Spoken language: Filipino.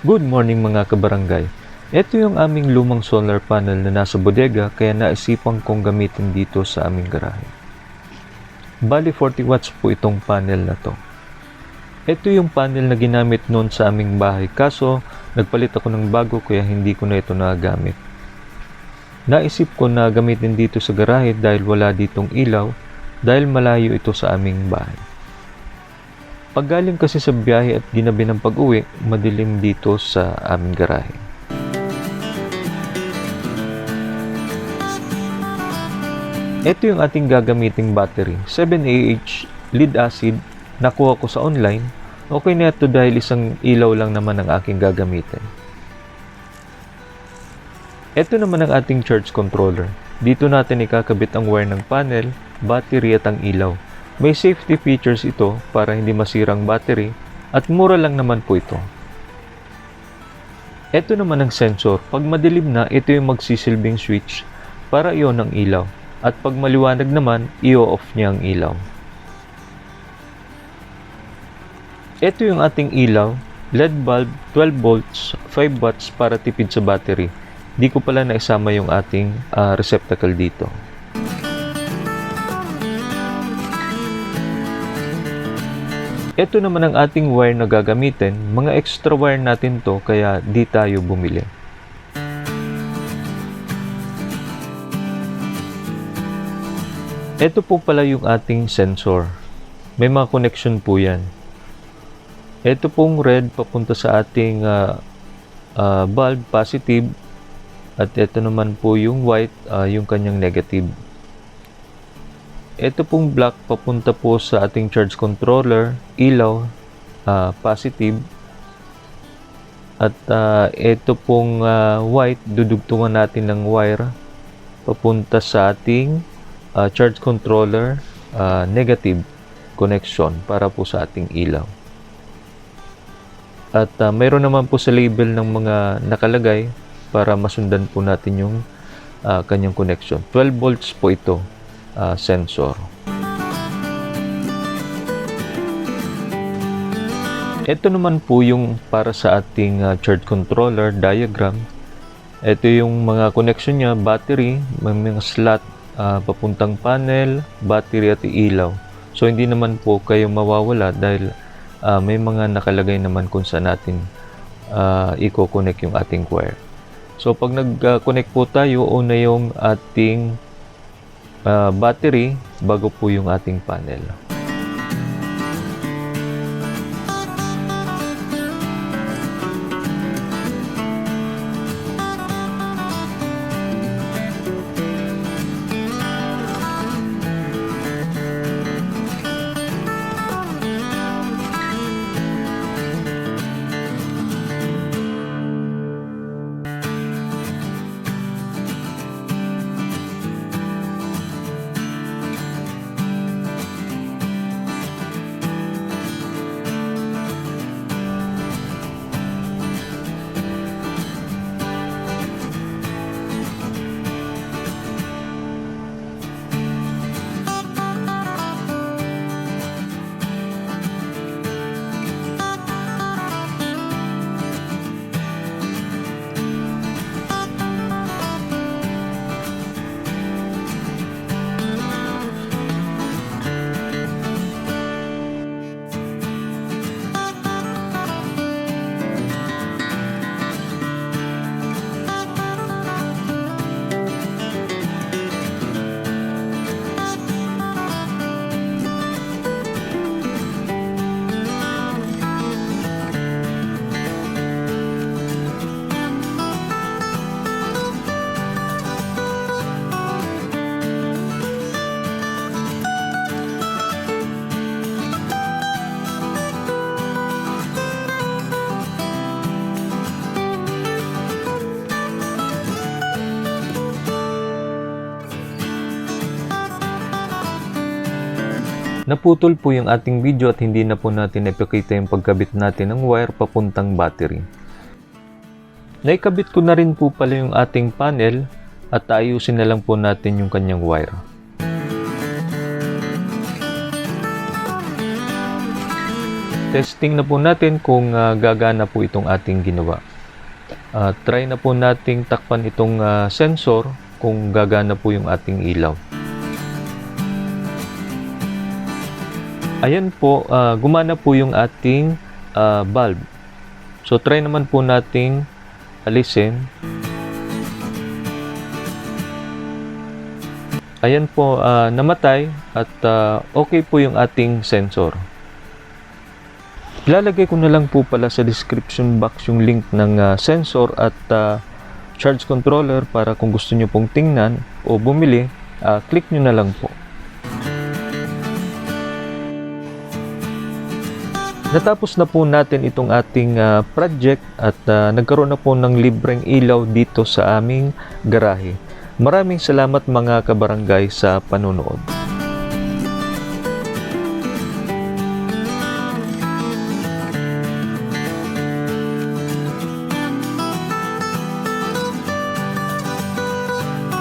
Good morning mga kabarangay. Ito yung aming lumang solar panel na nasa bodega kaya naisipan kong gamitin dito sa aming garahe. Bali 40 watts po itong panel na to. Ito yung panel na ginamit noon sa aming bahay kaso nagpalit ako ng bago kaya hindi ko na ito nagagamit. Naisip ko na gamitin dito sa garahe dahil wala ditong ilaw dahil malayo ito sa aming bahay. Pag galing kasi sa biyahe at ginabi ng pag-uwi, madilim dito sa aming garahe. Ito yung ating gagamiting battery. 7AH lead acid. Nakuha ko sa online. Okay na ito dahil isang ilaw lang naman ang aking gagamitin. Ito naman ang ating charge controller. Dito natin ikakabit ang wire ng panel, battery at ang ilaw. May safety features ito para hindi masirang battery at mura lang naman po ito. Ito naman ang sensor. Pag madilim na, ito yung magsisilbing switch para iyon ang ilaw. At pag maliwanag naman, i-off niya ang ilaw. Ito yung ating ilaw, LED bulb, 12 volts, 5 watts para tipid sa battery. Di ko pala naisama yung ating ah, receptacle dito. Ito naman ang ating wire na gagamitin. Mga extra wire natin to kaya di tayo bumili. Ito po pala yung ating sensor. May mga connection po yan. Ito pong red papunta sa ating ah, ah, bulb positive at ito naman po yung white ah, yung kanyang negative. Ito pong black papunta po sa ating charge controller, ilaw, ah, positive. At ah, ito pong ah, white, dudugtungan natin ng wire papunta sa ating ah, charge controller, ah, negative connection para po sa ating ilaw. At ah, mayroon naman po sa label ng mga nakalagay para masundan po natin yung ah, kanyang connection. 12 volts po ito, ah, sensor. Ito naman po yung para sa ating ah, charge controller diagram. Ito yung mga connection niya, battery, may mga slot ah, papuntang panel, battery at ilaw. So hindi naman po kayo mawawala dahil ah, may mga nakalagay naman kung saan natin ah, i-connect yung ating wire. So pag nag-connect po tayo, una yung ating ah, battery bago po yung ating panel. Naputol po yung ating video at hindi na po natin ipakita yung pagkabit natin ng wire papuntang battery. Naikabit ko na rin po pala yung ating panel at ayusin na lang po natin yung kanyang wire. Testing na po natin kung ah, gagana po itong ating ginawa. Ah, try na po nating takpan itong ah, sensor kung gagana po yung ating ilaw. Ayan po, ah, gumana po yung ating ah, bulb. So try naman po nating alisin. Ayan po, ah, namatay at ah, okay po yung ating sensor. Ilalagay ko na lang po pala sa description box yung link ng ah, sensor at ah, charge controller para kung gusto nyo pong tingnan o bumili, ah, click nyo na lang po. Natapos na po natin itong ating ah, project at ah, nagkaroon na po ng libreng ilaw dito sa aming garahe. Maraming salamat mga kabarangay sa panonood.